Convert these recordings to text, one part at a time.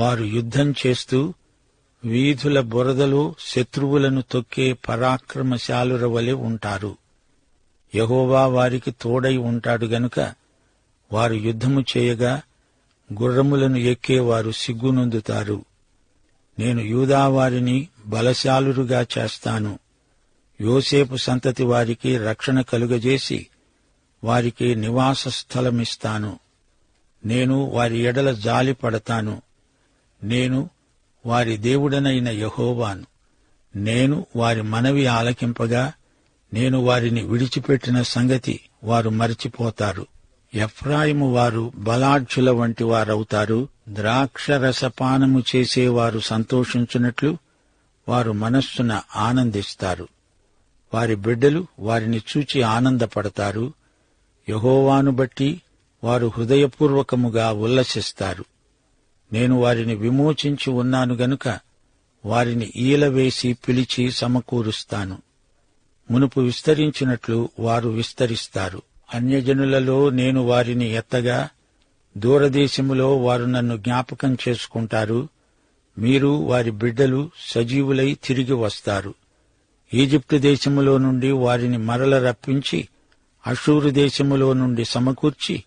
వారు యుద్ధం చేస్తూ వీధుల బురదలో శత్రువులను తొక్కే పరాక్రమశాలుర వలె ఉంటారు. యహోవా వారికి తోడై ఉంటాడు గనుక వారు యుద్ధము చేయగా గుర్రములను ఎక్కేవారు సిగ్గునొందుతారు. నేను యూదావారిని బలశాలురుగా చేస్తాను. యోసేపు సంతతి వారికి రక్షణ కలుగజేసి వారికి నివాస స్థలమిస్తాను నేను వారి ఎడల జాలి పడతాను నేను వారి దేవుడనైన యహోవాను. నేను వారి మనవి ఆలకింపగా నేను వారిని విడిచిపెట్టిన సంగతి వారు మరచిపోతారు. ఎఫ్రాయిము వారు బలాఢ్యుల వంటి వారవుతారు. ద్రాక్షరసపానము చేసేవారు సంతోషించున్నట్లు వారు మనస్సున ఆనందిస్తారు. వారి బిడ్డలు వారిని చూచి ఆనందపడతారు. యహోవాను బట్టి వారు హృదయపూర్వకముగా ఉల్లసిస్తారు. నేను వారిని విమోచించి ఉన్నాను గనుక వారిని ఈలవేసి పిలిచి సమకూరుస్తాను. మునుపు విస్తరించినట్లు వారు విస్తరిస్తారు. అన్యజనులలో నేను వారిని ఎత్తగా దూరదేశములో వారు నన్ను జ్ఞాపకం చేసుకుంటారు. మీరు వారి బిడ్డలు సజీవులై తిరిగి వస్తారు. ఈజిప్టు దేశములో నుండి వారిని మరల రప్పించి అషూరు దేశములో నుండి సమకూర్చి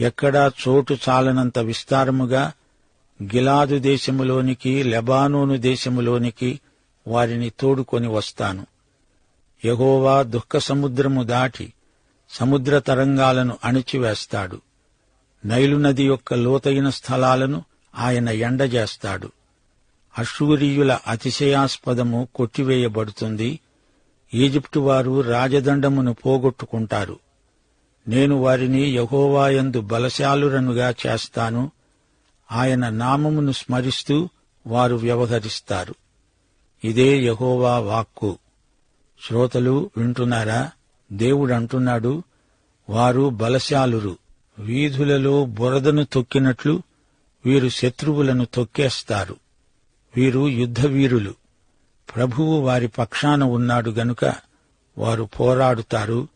ఎక్కడా చోటు చాలనంత విస్తారముగా గిలాదు దేశములోనికి లెబానోను దేశములోనికి వారిని తోడుకొని వస్తాను. యహోవా దుఃఖ సముద్రము దాటి సముద్ర తరంగాలను అణిచివేస్తాడు. నైలు నది యొక్క లోతైన స్థలాలను ఆయన ఎండజేస్తాడు. అషూరియుల అతిశయాస్పదము కొట్టివేయబడుతుంది. ఈజిప్టు వారు రాజదండమును పోగొట్టుకుంటారు. నేను వారిని యహోవాయందు బలశాలురనుగా చేస్తాను. ఆయన నామమును స్మరిస్తూ వారు వ్యవహరిస్తారు. ఇదే యహోవా వాక్కు. శ్రోతలు వింటున్నారా? దేవుడంటున్నాడు వారు బలశాలురు. వీధులలో బురదను తొక్కినట్లు వీరు శత్రువులను తొక్కేస్తారు. వీరు యుద్ధవీరులు. ప్రభువు వారి పక్షాన ఉన్నాడు గనుక వారు పోరాడుతారు.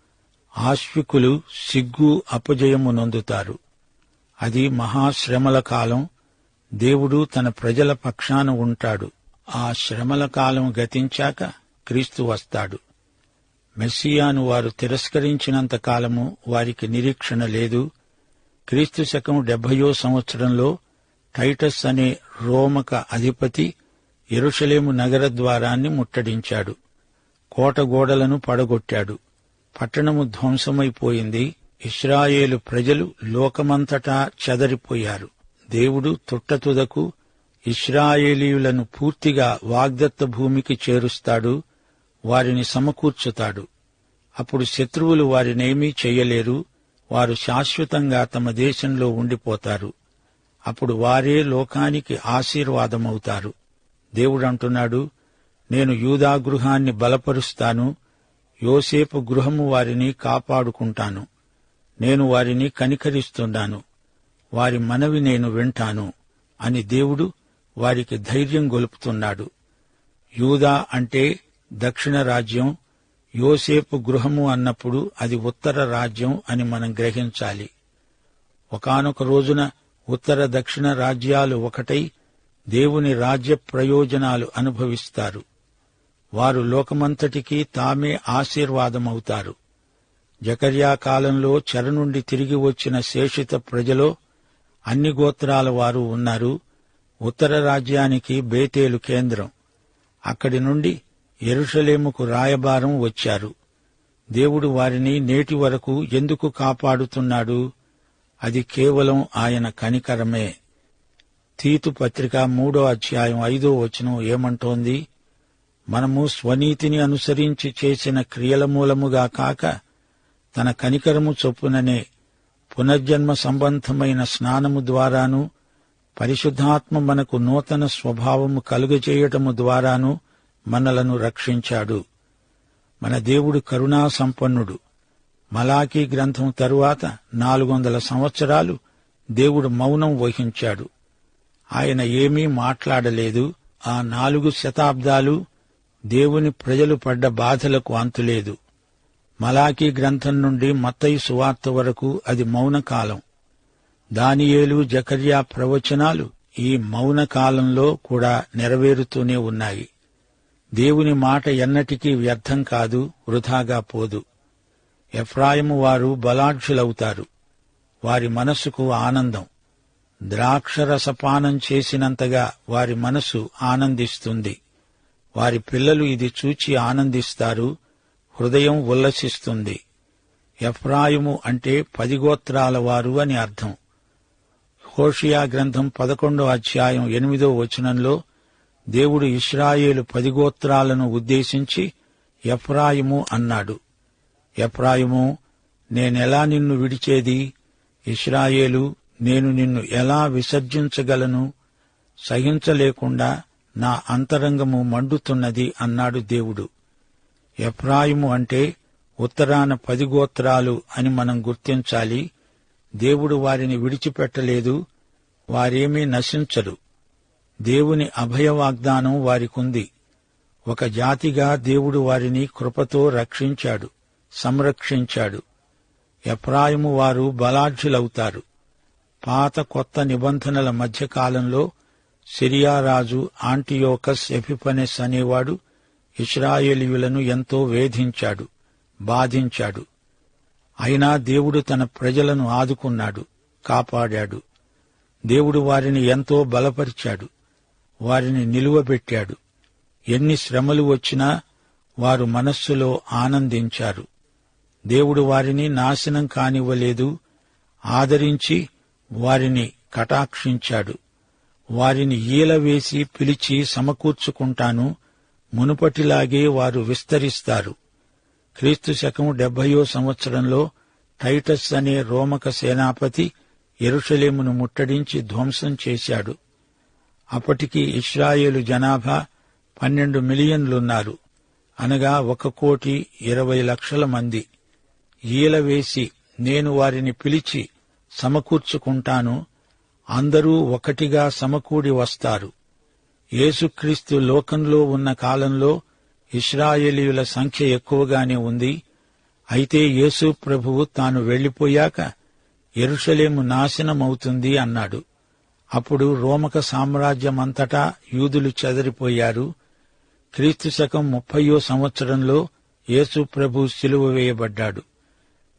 ఆశ్వికులు సిగ్గు అపజయము నొందుతారు అది మహాశ్రమల కాలం. దేవుడు తన ప్రజల పక్షాన ఉంటాడు. ఆ శ్రమల కాలం గతించాక క్రీస్తు వస్తాడు. మెస్సియాను వారు తిరస్కరించినంత కాలము వారికి నిరీక్షణ లేదు. క్రీస్తు శకం డెబ్బయో సంవత్సరంలో టైటస్ అనే రోమక అధిపతి ఎరుషలేము నగర ద్వారాన్ని ముట్టడించాడు. కోట గోడలను పడగొట్టాడు. పట్టణము ధ్వంసమైపోయింది. ఇస్రాయేలు ప్రజలు లోకమంతటా చెదరిపోయారు. దేవుడు తుట్టతుదకు ఇస్రాయేలీయులను పూర్తిగా వాగ్దత్త భూమికి చేరుస్తాడు వారిని సమకూర్చుతాడు. అప్పుడు శత్రువులు వారినేమీ చెయ్యలేరు వారు శాశ్వతంగా తమ దేశంలో ఉండిపోతారు. అప్పుడు వారే లోకానికి ఆశీర్వాదమవుతారు. దేవుడంటున్నాడు నేను యూదా గృహాన్ని బలపరుస్తాను యోసేపు గృహము వారిని కాపాడుకుంటాను. నేను వారిని కనికరిస్తున్నాను. వారి మనవి నేను వింటాను అని దేవుడు వారికి ధైర్యం గొలుపుతున్నాడు. యూదా అంటే దక్షిణ రాజ్యం యోసేపు గృహము అన్నప్పుడు అది ఉత్తర రాజ్యం అని మనం గ్రహించాలి. ఒకానొక రోజున ఉత్తర దక్షిణ రాజ్యాలు ఒకటై దేవుని రాజ్య ప్రయోజనాలు అనుభవిస్తారు. వారు లోకమంతటికీ తామే ఆశీర్వాదమవుతారు. జకర్యా కాలంలో చెర నుండి తిరిగి వచ్చిన శేషిత ప్రజలో అన్ని గోత్రాల వారు ఉన్నారు. ఉత్తర రాజ్యానికి బేతేలు కేంద్రం. అక్కడి నుండి ఎరుషలేముకు రాయబారం వచ్చారు. దేవుడు వారిని నేటి వరకు ఎందుకు కాపాడుతున్నాడు? అది కేవలం ఆయన కనికరమే. తీతు పత్రిక మూడో అధ్యాయం ఐదో వచనం ఏమంటోంది? మనము స్వనీతిని అనుసరించి చేసిన క్రియల మూలముగా కాక తన కనికరము చొప్పుననే పునర్జన్మ సంబంధమైన స్నానము ద్వారాను పరిశుద్ధాత్మ మనకు నూతన స్వభావము కలుగజేయటము ద్వారాను మనలను రక్షించాడు. మన దేవుడు కరుణా సంపన్నుడు మలాకీ గ్రంథం తరువాత నాలుగు వందల సంవత్సరాలు దేవుడు మౌనం వహించాడు. ఆయన ఏమీ మాట్లాడలేదు. ఆ నాలుగు శతాబ్దాలు దేవుని ప్రజలు పడ్డ బాధలకు అంతులేదు. మలాకీ గ్రంథం నుండి మత్తయి సువార్త వరకు అది మౌనకాలం. దానియేలు జకర్యా ప్రవచనాలు ఈ మౌన కాలంలో కూడా నెరవేరుతూనే ఉన్నాయి. దేవుని మాట ఎన్నటికీ వ్యర్థం కాదు వృధాగా పోదు. ఎఫ్రాయిము వారు బలాఢ్యులవుతారు. వారి మనస్సుకు ఆనందం. ద్రాక్షరసపానం చేసినంతగా వారి మనసు ఆనందిస్తుంది. వారి పిల్లలు ఇది చూచి ఆనందిస్తారు హృదయం ఉల్లసిస్తుంది. ఎఫ్రాయిము అంటే పది గోత్రాల వారు అని అర్థం. హోషియా గ్రంథం పదకొండో అధ్యాయం ఎనిమిదో వచనంలో దేవుడు ఇస్రాయేలు పది గోత్రాలను ఉద్దేశించి ఎఫ్రాయిము అన్నాడు. ఎఫ్రాయిము నేనెలా నిన్ను విడిచేది? ఇస్రాయేలు నేను నిన్ను ఎలా విసర్జించగలను? సహించలేకుండా నా అంతరంగము మండుతున్నది అన్నాడు దేవుడు. ఎఫ్రాయిము అంటే ఉత్తరాన పది గోత్రాలు అని మనం గుర్తించాలి. దేవుడు వారిని విడిచిపెట్టలేదు. వారేమీ నశించరు. దేవుని అభయ వాగ్దానం వారికుంది. ఒక జాతిగా దేవుడు వారిని కృపతో రక్షించాడు సంరక్షించాడు. ఎప్రాయిము వారు బలాఢ్యులవుతారు. పాత కొత్త నిబంధనల మధ్యకాలంలో సిరియారాజు ఆంటియోకస్ ఎపిపనెస్ అనేవాడు ఇస్రాయేలీయులను ఎంతో వేధించాడు బాధించాడు. అయినా దేవుడు తన ప్రజలను ఆదుకున్నాడు కాపాడాడు. దేవుడు వారిని ఎంతో బలపరిచాడు వారిని నిలువబెట్టాడు. ఎన్ని శ్రమలు వచ్చినా వారు మనస్సులో ఆనందించారు. దేవుడు వారిని నాశనం కానివ్వలేదు ఆదరించి వారిని కటాక్షించాడు. వారిని ఈలవేసి పిలిచి సమకూర్చుకుంటాను మునుపటిలాగే వారు విస్తరిస్తారు. క్రీస్తు శకం డెబ్బయో సంవత్సరంలో టైటస్ అనే రోమక సేనాపతి ఎరుషలేమును ముట్టడించి ధ్వంసం చేశాడు. అప్పటికి ఇస్రాయేలు జనాభా పన్నెండు మిలియన్లున్నారు. అనగా ఒక కోటి ఇరవై లక్షల మంది. ఈల వేసి నేను వారిని పిలిచి సమకూర్చుకుంటాను. అందరూ ఒకటిగా సమకూడి వస్తారు. యేసుక్రీస్తు లోకంలో ఉన్న కాలంలో ఇస్రాయేలీయుల సంఖ్య ఎక్కువగానే ఉంది. అయితే యేసు ప్రభువు తాను వెళ్ళిపోయాక ఎరుషలేము నాశనమవుతుంది అన్నాడు. అప్పుడు రోమక సామ్రాజ్యమంతటా యూదులు చెదరిపోయారు. క్రీస్తు శకం ముప్పయో సంవత్సరంలో యేసు ప్రభు సిలువ వేయబడ్డాడు.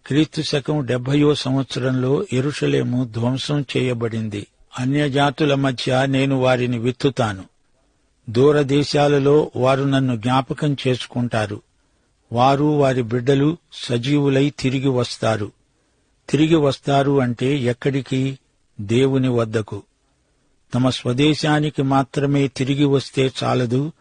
క్రీస్తు శకం డెబ్బయో సంవత్సరంలో ఎరుషలేము ధ్వంసం చేయబడింది. అన్యజాతుల మధ్య నేను వారిని విత్తుతాను. దూరదేశాలలో వారు నన్ను జ్ఞాపకం చేసుకుంటారు. వారు వారి బిడ్డలు సజీవులై తిరిగి వస్తారు. తిరిగి వస్తారు అంటే ఎక్కడికి? దేవుని వద్దకు. తమ స్వదేశానికి మాత్రమే తిరిగి వస్తే చాలదు.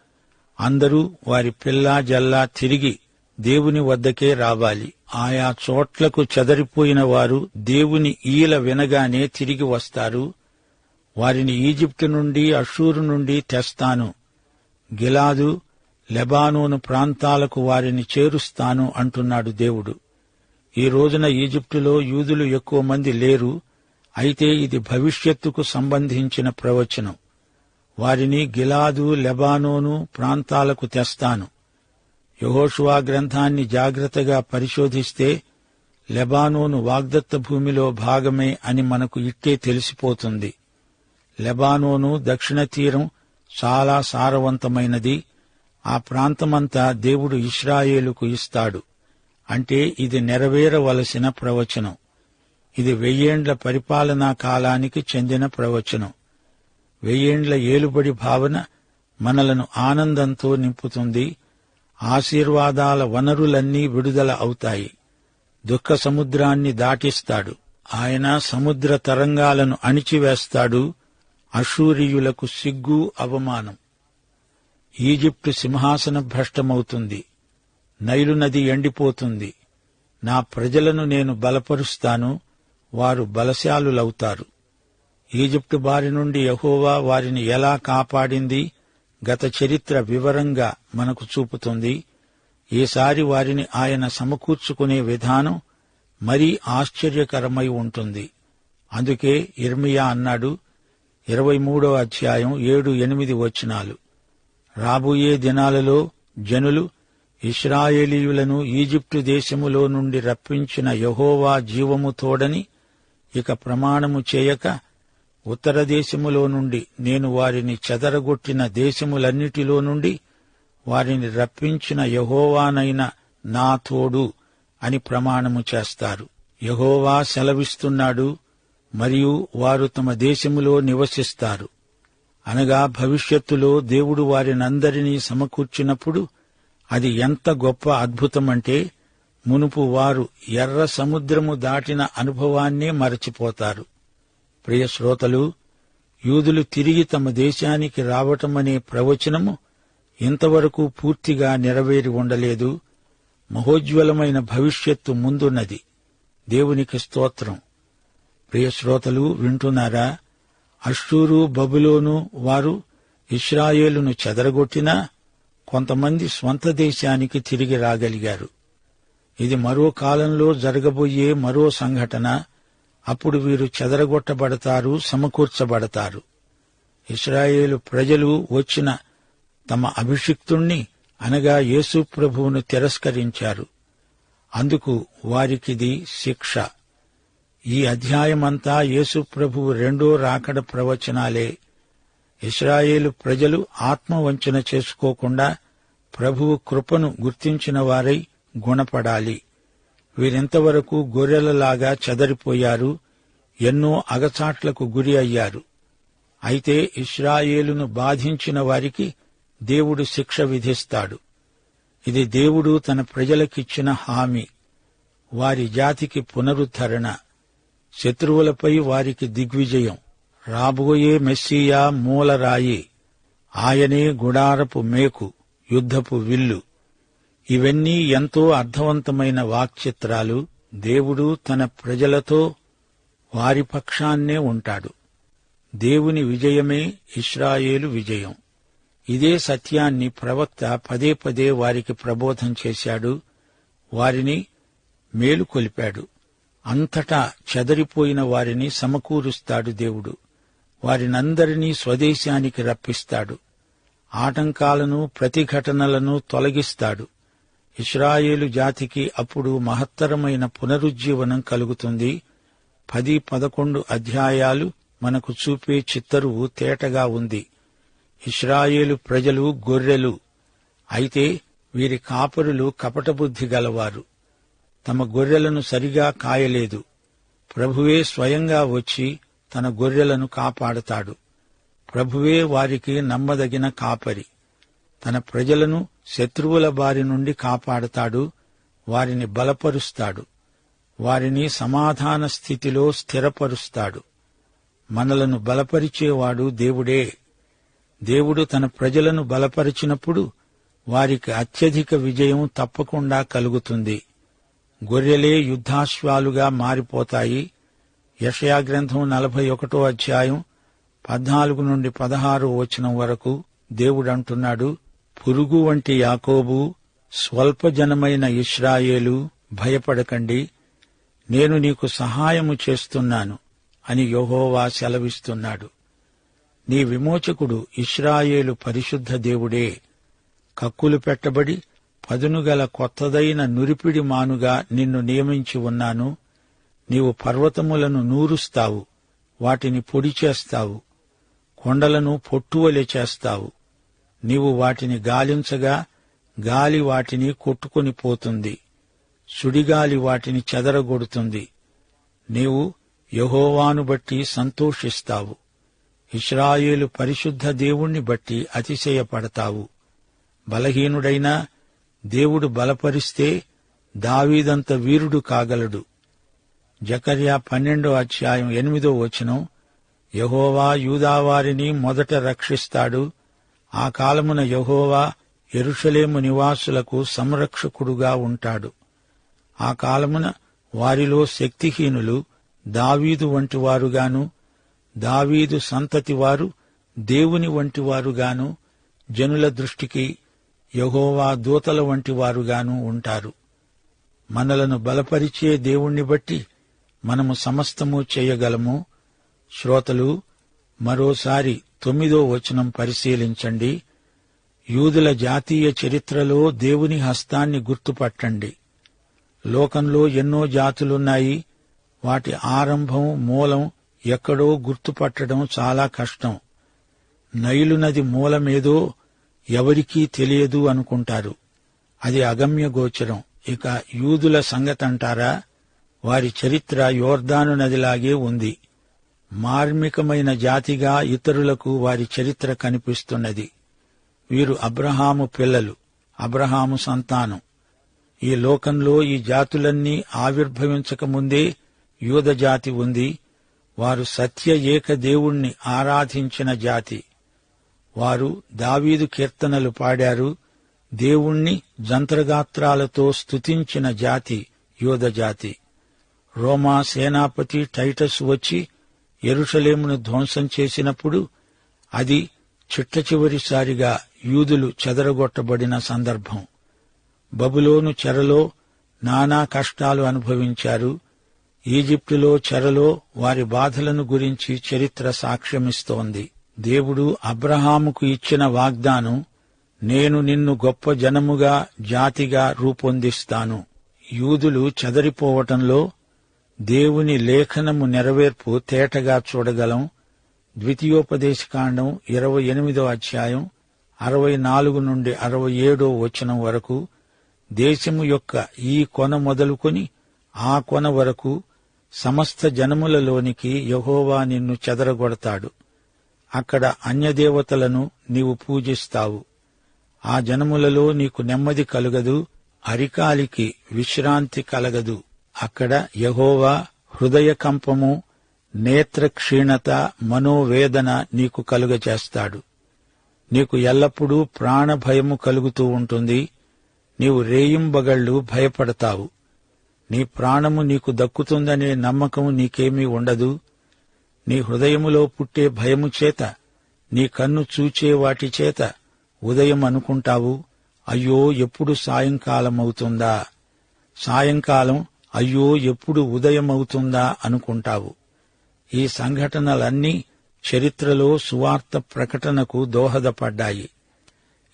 అందరూ వారి పిల్లా జల్లా తిరిగి దేవుని వద్దకే రావాలి. ఆయా చోట్లకు చెదరిపోయిన వారు దేవుని ఈల వినగానే తిరిగి వస్తారు. వారిని ఈజిప్టు నుండి అషూరు నుండి తెస్తాను. గిలాదు లెబానోను ప్రాంతాలకు వారిని చేరుస్తాను అంటున్నాడు దేవుడు. ఈ రోజున ఈజిప్టులో యూదులు ఎక్కువ మంది లేరు. అయితే ఇది భవిష్యత్తుకు సంబంధించిన ప్రవచనం. వారిని గిలాదు లెబానోను ప్రాంతాలకు తెస్తాను. యహోషువా గ్రంథాన్ని జాగ్రత్తగా పరిశోధిస్తే లెబానోను వాగ్దత్త భూమిలో భాగమే అని మనకు ఇట్టే తెలిసిపోతుంది. లెబానోను దక్షిణ తీరం చాలా సారవంతమైనది. ఆ ప్రాంతమంతా దేవుడు ఇస్రాయేలుకు ఇస్తాడు. అంటే ఇది నెరవేరవలసిన ప్రవచనం. ఇది వెయ్యేండ్ల పరిపాలనా కాలానికి చెందిన ప్రవచనం. వెయ్యేండ్ల ఏలుబడి భావన మనలను ఆనందంతో నింపుతుంది. ఆశీర్వాదాల వనరులన్నీ విడుదల అవుతాయి. దుఃఖ సముద్రాన్ని దాటిస్తాడు. ఆయన సముద్ర తరంగాలను అణిచివేస్తాడు. అషూరియులకు సిగ్గు అవమానం. ఈజిప్టు సింహాసన భ్రష్టమవుతుంది. నైలు నది ఎండిపోతుంది. నా ప్రజలను నేను బలపరుస్తాను వారు బలశాలులవుతారు. ఈజిప్టు బారి నుండి యహోవా వారిని ఎలా కాపాడింది? గత చరిత్ర వివరంగా మనకు చూపుతుంది. ఈసారి వారిని ఆయన సమకూర్చుకునే విధానం మరీ ఆశ్చర్యకరమై ఉంటుంది. అందుకే ఇర్మియా అన్నాడు ఇరవై మూడో అధ్యాయం ఏడు ఎనిమిది వచనాలు. రాబోయే దినాలలో జనులు ఇస్రాయేలీయులను ఈజిప్టు దేశములో నుండి రప్పించిన యహోవా జీవము తోడని ఇక ప్రమాణము చేయక ఉత్తర దేశములో నుండి నేను వారిని చెదరగొట్టిన దేశములన్నిటిలో నుండి వారిని రప్పించిన యహోవానైన నా తోడు అని ప్రమాణము చేస్తారు. యహోవా సెలవిస్తున్నాడు మరియు వారు తమ దేశములో నివసిస్తారు. అనగా భవిష్యత్తులో దేవుడు వారినందరినీ సమకూర్చినప్పుడు అది ఎంత గొప్ప అద్భుతమంటే మునుపు వారు ఎర్ర సముద్రము దాటిన అనుభవాన్నే మరచిపోతారు. ప్రియశ్రోతలు యూదులు తిరిగి తమ దేశానికి రావటమనే ప్రవచనము ఇంతవరకు పూర్తిగా నెరవేరి ఉండలేదు. మహోజ్వలమైన భవిష్యత్తు ముందున్నది. దేవునికి స్తోత్రం. ప్రియ శ్రోతలు వింటున్నారా? అష్టూరు బబులోను వారు ఇస్రాయేలును చెదరగొట్టినా కొంతమంది స్వంత దేశానికి తిరిగి రాగలిగారు. ఇది మరో కాలంలో జరగబోయే మరో సంఘటన. అప్పుడు వీరు చెదరగొట్టబడతారు సమకూర్చబడతారు. ఇస్రాయేలు ప్రజలు వచ్చిన తమ అభిషిక్తుణ్ణి అనగా యేసు ప్రభువును తిరస్కరించారు. అందుకు వారికిది శిక్ష. ఈ అధ్యాయమంతా యేసు ప్రభువు రెండో రాకడ ప్రవచనాలే. ఇస్రాయేలు ప్రజలు ఆత్మవంచన చేసుకోకుండా ప్రభువు కృపను గుర్తించిన వారై గుణపడాలి. వీరింతవరకు గొర్రెలలాగా చెదరిపోయారు ఎన్నో అగచాట్లకు గురి అయ్యారు. అయితే ఇస్రాయేలును బాధించిన వారికి దేవుడు శిక్ష విధిస్తాడు. ఇది దేవుడు తన ప్రజలకిచ్చిన హామీ. వారి జాతికి పునరుద్ధరణ. శత్రువులపై వారికి దిగ్విజయం. రాబోయే మెస్సియా మూలరాయి. ఆయనే గుడారపు మేకు యుద్ధపు విల్లు. ఇవన్నీ ఎంతో అర్థవంతమైన వాక్చిత్రాలు. దేవుడు తన ప్రజలతో వారి పక్షాన్నే ఉంటాడు. దేవుని విజయమే ఇస్రాయేలు విజయం. ఇదే సత్యాన్ని ప్రవక్త పదే పదే వారికి ప్రబోధం చేశాడు. వారిని మేలుకొలిపాడు అంతటా చెదరిపోయిన వారిని సమకూరుస్తాడు దేవుడు. వారినందరినీ స్వదేశానికి రప్పిస్తాడు. ఆటంకాలను ప్రతిఘటనలను తొలగిస్తాడు. ఇస్రాయేలు జాతికి అప్పుడు మహత్తరమైన పునరుజ్జీవనం కలుగుతుంది. పది పదకొండు అధ్యాయాలు మనకు చూపే చిత్తరువు తేటగా ఉంది. ఇస్రాయేలు ప్రజలు గొర్రెలు. అయితే వీరి కాపరులు కపటబుద్ధి గలవారు. తమ గొర్రెలను సరిగా కాయలేదు. ప్రభువే స్వయంగా వచ్చి తన గొర్రెలను కాపాడతాడు. ప్రభువే వారికి నమ్మదగిన కాపరి. తన ప్రజలను శత్రువుల బారి నుండి కాపాడతాడు వారిని బలపరుస్తాడు వారిని సమాధాన స్థితిలో స్థిరపరుస్తాడు. మనలను బలపరిచేవాడు దేవుడే. దేవుడు తన ప్రజలను బలపరిచినప్పుడు వారికి అత్యధిక విజయం తప్పకుండా కలుగుతుంది. గొర్రెలే యుద్ధాశ్వాలుగా మారిపోతాయి. యషయా గ్రంథం నలభై ఒకటో అధ్యాయం పద్నాలుగు నుండి పదహారు వచనం వరకు దేవుడంటున్నాడు పురుగు వంటి యాకోబు స్వల్పజనమైన ఇస్రాయేలు భయపడకండి. నేను నీకు సహాయము చేస్తున్నాను అని యహోవా సెలవిస్తున్నాడు. నీ విమోచకుడు ఇస్రాయేలు పరిశుద్ధ దేవుడే. కక్కులు పెట్టబడి పదునుగల కొత్తదైన నురిపిడి మానుగా నిన్ను నియమించి ఉన్నాను. నీవు పర్వతములను నూరుస్తావు వాటిని పొడి చేస్తావు కొండలను పొట్టువలె చేస్తావు. నీవు వాటిని గాలించగా గాలి వాటిని కొట్టుకొని పోతుంది సుడిగాలి వాటిని చెదరగొడుతుంది. నీవు యహోవాను బట్టి సంతోషిస్తావు ఇస్రాయేలు పరిశుద్ధ దేవుణ్ణి బట్టి అతిశయపడతావు. బలహీనుడైనా దేవుడు బలపరిస్తే దావీదంత వీరుడు కాగలడు. జకర్యా పన్నెండో అధ్యాయం ఎనిమిదో వచనం యహోవా యూదావారిని మొదట రక్షిస్తాడు. ఆ కాలమున యహోవా ఎరుషలేము నివాసులకు సంరక్షకుడుగా ఉంటాడు. ఆ కాలమున వారిలో శక్తిహీనులు దావీదు వంటివారుగాను దావీదు సంతతి వారు దేవుని వంటివారుగాను జనుల దృష్టికి యహోవా దూతల వంటి వారుగాను ఉంటారు. మనలను బలపరిచే దేవుణ్ణి బట్టి మనము సమస్తము చేయగలము. శ్రోతలు మరోసారి తొమ్మిదో వచనం పరిశీలించండి. యూదుల జాతీయ చరిత్రలో దేవుని హస్తాన్ని గుర్తుపట్టండి. లోకంలో ఎన్నో జాతులున్నాయి. వాటి ఆరంభం మూలం ఎక్కడో గుర్తుపట్టడం చాలా కష్టం. నైలు నది మూలమేదో ఎవరికీ తెలియదు అనుకుంటారు. అది అగమ్య గోచరం. ఇక యూదుల సంగతంటారా? వారి చరిత్ర యోర్దాను నదిలాగే ఉంది. మార్మికమైన జాతిగా ఇతరులకు వారి చరిత్ర కనిపిస్తున్నది. వీరు అబ్రహాము పిల్లలు అబ్రహాము సంతానం. ఈ లోకంలో ఈ జాతులన్నీ ఆవిర్భవించకముందే యూద జాతి ఉంది. వారు సత్య ఏక దేవుణ్ణి ఆరాధించిన జాతి. వారు దావీదు కీర్తనలు పాడారు. దేవుణ్ణి జంత్రగాత్రాలతో స్తుతించిన జాతి యూద జాతి. రోమా సేనాపతి టైటస్ వచ్చి ఎరుషలేమును ధ్వంసం చేసినప్పుడు అది చిట్ట చివరిసారిగా యూదులు చెదరగొట్టబడిన సందర్భం. బబులోను చెరలో నానా కష్టాలు అనుభవించారు. ఈజిప్టులో చెరలో వారి బాధలను గురించి చరిత్ర సాక్ష్యమిస్తోంది. దేవుడు అబ్రహాముకు ఇచ్చిన వాగ్దానం నేను నిన్ను గొప్ప జనముగా జాతిగా రూపొందిస్తాను. యూదులు చెదరిపోవటంలో దేవుని లేఖనము నెరవేర్పు తేటగా చూడగలం. ద్వితీయోపదేశకాండం ఇరవై ఎనిమిదో అధ్యాయం అరవై నాలుగు నుండి అరవై ఏడో వచనం వరకు దేశము యొక్క ఈ కొన మొదలుకొని ఆ కొన వరకు సమస్త జనములలోనికి యహోవా నిన్ను చెదరగొడతాడు. అక్కడ అన్యదేవతలను నీవు పూజిస్తావు. ఆ జనములలో నీకు నెమ్మది కలుగదు అరికాలికి విశ్రాంతి కలగదు. అక్కడ యహోవా హృదయ కంపము నేత్ర క్షీణత మనోవేదన నీకు కలుగచేస్తాడు నీకు ఎల్లప్పుడూ ప్రాణభయము కలుగుతూ ఉంటుంది. నీవు రేయింబగళ్ళు భయపడతావు. నీ ప్రాణము నీకు దక్కుతుందనే నమ్మకం నీకేమీ ఉండదు. నీ హృదయములో పుట్టే భయము చేత నీ కన్ను చూచే వాటి చేత ఉదయం అనుకుంటావు అయ్యో ఎప్పుడు సాయంకాలమవుతుందా? సాయంకాలం అయ్యో ఎప్పుడు ఉదయమవుతుందా అనుకుంటావు. ఈ సంఘటనలన్నీ చరిత్రలో సువార్త ప్రకటనకు దోహదపడ్డాయి.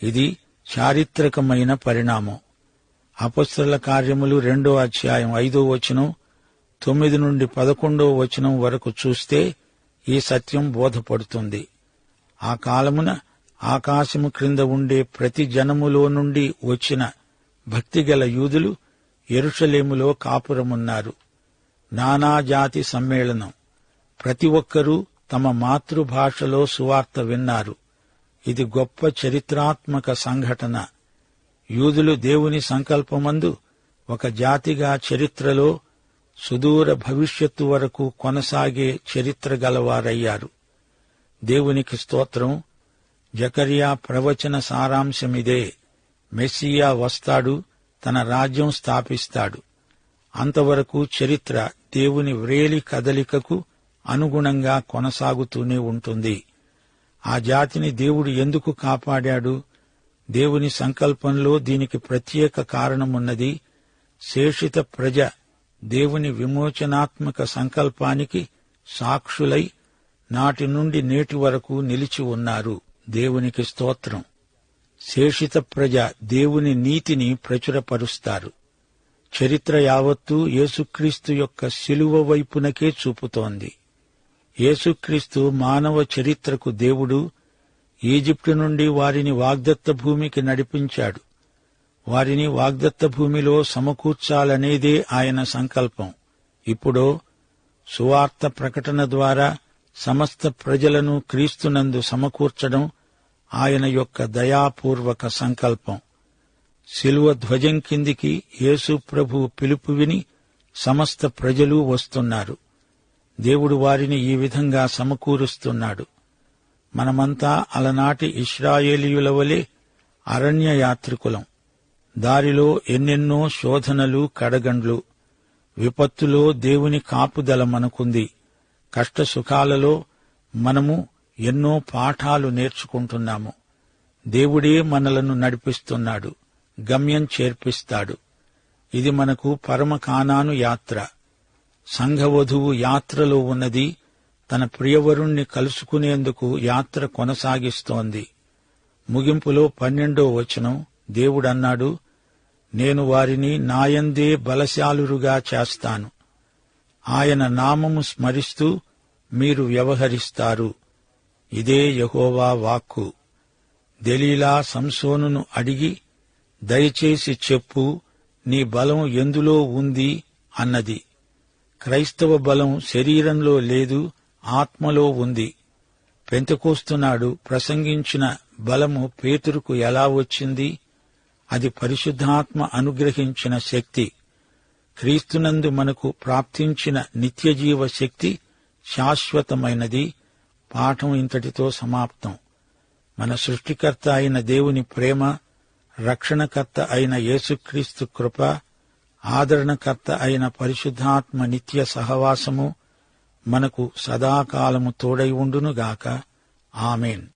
ఇది చారిత్రకమైన పరిణామం. అపస్తుల కార్యములు రెండో అధ్యాయం ఐదో వచనం తొమ్మిది నుండి పదకొండో వచనం వరకు చూస్తే ఈ సత్యం బోధపడుతుంది. ఆ కాలమున ఆకాశము క్రింద ఉండే ప్రతి జనములో నుండి వచ్చిన భక్తిగల యూదులు ఎరుషలేములో కాపురమున్నారు. నానాజాతి సమ్మేళనం. ప్రతి ఒక్కరూ తమ మాతృభాషలో సువార్త విన్నారు. ఇది గొప్ప చరిత్రాత్మక సంఘటన. యూదులు దేవుని సంకల్పమందు ఒక జాతిగా చరిత్రలో సుదూర భవిష్యత్తు వరకు కొనసాగే చరిత్ర గలవారయ్యారు. దేవునికి స్తోత్రం. జకర్యా ప్రవచన సారాంశమిదే. మెస్సియా వస్తాడు తన రాజ్యం స్థాపిస్తాడు. అంతవరకు చరిత్ర దేవుని వ్రేలి కదలికకు అనుగుణంగా కొనసాగుతూనే ఉంటుంది. ఆ జాతిని దేవుడు ఎందుకు కాపాడాడు? దేవుని సంకల్పంలో దీనికి ప్రత్యేక కారణమున్నది శేషిత ప్రజ దేవుని విమోచనాత్మక సంకల్పానికి సాక్షులై నాటి నుండి నేటి వరకు నిలిచి ఉన్నారు. దేవునికి స్తోత్రం. శేషిత ప్రజ దేవుని నీతిని ప్రచురపరుస్తారు. చరిత్ర యావత్తూ యేసుక్రీస్తు యొక్క శిలువ వైపునకే చూపుతోంది. యేసుక్రీస్తు మానవ చరిత్రకు దేవుడు ఈజిప్టు నుండి వారిని వాగ్దత్త భూమికి నడిపించాడు. వారిని వాగ్దత్త భూమిలో సమకూర్చాలనేదే ఆయన సంకల్పం. ఇప్పుడు సువార్త ప్రకటన ద్వారా సమస్త ప్రజలను క్రీస్తునందు సమకూర్చడం ఆయన యొక్క దయాపూర్వక సంకల్పం. శిలువ ధ్వజం కిందికి యేసు ప్రభు పిలుపు విని సమస్త ప్రజలు వస్తున్నారు. దేవుడు వారిని ఈ విధంగా సమకూరుస్తున్నాడు. మనమంతా అలనాటి ఇస్రాయేలీయుల వలె అరణ్య యాత్రికులం దారిలో ఎన్నెన్నో శోధనలు కడగండ్లు. విపత్తులో దేవుని కాపుదల మనకుంది. కష్ట సుఖాలలో మనము ఎన్నో పాఠాలు నేర్చుకుంటున్నాము. దేవుడే మనలను నడిపిస్తున్నాడు. గమ్యం చేర్పిస్తాడు. ఇది మనకు పరమకానాను యాత్ర. సంఘవధువు యాత్రలో ఉన్నది తన ప్రియవరుణ్ణి కలుసుకునేందుకు యాత్ర కొనసాగిస్తోంది. ముగింపులో పన్నెండో వచనం దేవుడన్నాడు నేను వారిని నాయందే బలశాలురుగా చేస్తాను. ఆయన నామము స్మరిస్తూ మీరు వ్యవహరిస్తారు. ఇదే యహోవా వాక్కు. దెలీలా సంసోనును అడిగి దయచేసి చెప్పు నీ బలం ఎందులో ఉంది అన్నది. క్రైస్తవ బలం శరీరంలో లేదు ఆత్మలో ఉంది. పెంతకోస్తున్నాడు ప్రసంగించిన బలము పేతురుకు ఎలా వచ్చింది? అది పరిశుద్ధాత్మ అనుగ్రహించిన శక్తి. క్రీస్తునందు మనకు ప్రాప్తించిన నిత్యజీవ శక్తి శాశ్వతమైనది. పాఠం ఇంతటితో సమాప్తం. మన సృష్టికర్త అయిన దేవుని ప్రేమ రక్షణకర్త అయిన యేసుక్రీస్తు కృప ఆదరణకర్త అయిన పరిశుద్ధాత్మ నిత్య సహవాసము మనకు సదాకాలము తోడై ఉండునుగాక. ఆమెన్.